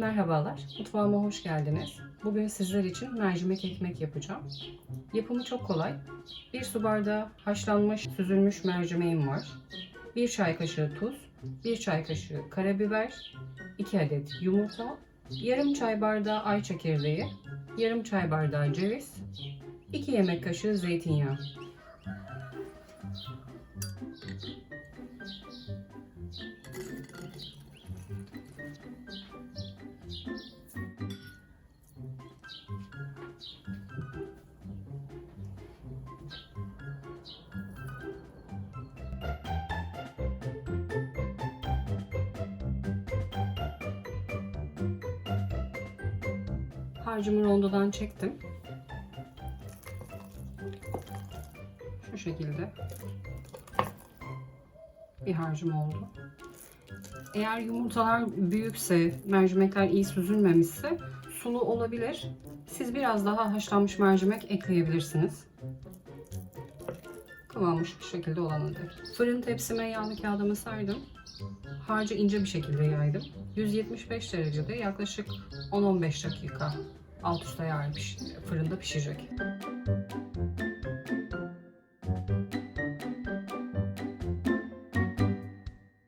Merhabalar, mutfağıma hoş geldiniz. Bugün sizler için mercimek ekmek yapacağım. Yapımı çok kolay. 1 su bardağı haşlanmış, süzülmüş mercimeğim var. 1 çay kaşığı tuz, 1 çay kaşığı karabiber, 2 adet yumurta, yarım çay bardağı ay çekirdeği, yarım çay bardağı ceviz, 2 yemek kaşığı zeytinyağı. Harcımı rondodan çektim. Şu şekilde bir harcım oldu. Eğer yumurtalar büyükse, mercimekler iyi süzülmemişse sulu olabilir. Siz biraz daha haşlanmış mercimek ekleyebilirsiniz. Kıvamı şu şekilde olanıdır. Fırın tepsime yağlı kağıdımı serdim. Harcı ince bir şekilde yaydım. 175 derecede yaklaşık 10-15 dakika alt üst ayarlı piş- fırında pişecek.